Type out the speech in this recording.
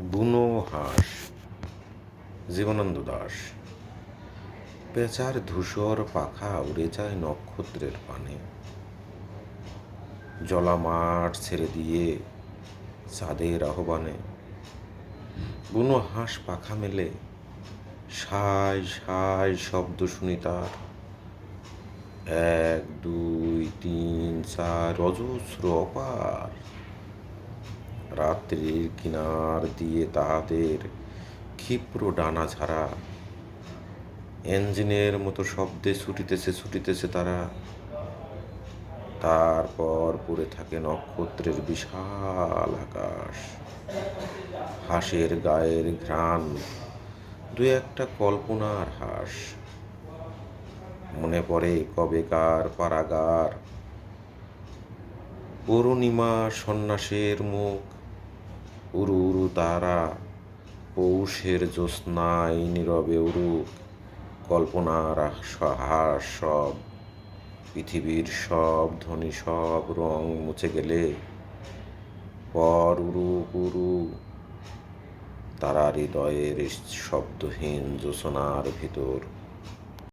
বুনো হাঁস, জীবনানন্দ দাস। পেঁচার ধূসর পাখা উড়ে যায় নক্ষত্রের পানে। জলামাঠ ছেড়ে দিয়ে চাঁদের আহ্বানে বুনো হাঁস পাখা মেলে। সাই সাই শব্দ শুনি তার। এক, দুই, তিন, চার, অজস্র অপার। রাত্রির কিনার দিয়ে তাহাদের ক্ষিপ্র ডানা ঝাড়া ইঞ্জিনের মতো শব্দে ছুটিতেছে ছুটিতেছে তারা। তারপর পড়ে থাকে নক্ষত্রের বিশাল আকাশ। হাঁসের গায়ের ঘ্রাণ, দু একটা কল্পনার হাঁস। মনে পড়ে কবেকার পারাগার। অরুণিমা সন্ন্যাসের মুখ উরু উরু তারা, পৌষের জ্যোৎস্নায় নীরবে উরুক কল্পনার হাস সব, পৃথিবীর সব ধ্বনি সব রং মুছে গেলে, পর উরুক উরু, তারা হৃদয়ের শব্দহীন যোচনার ভিতর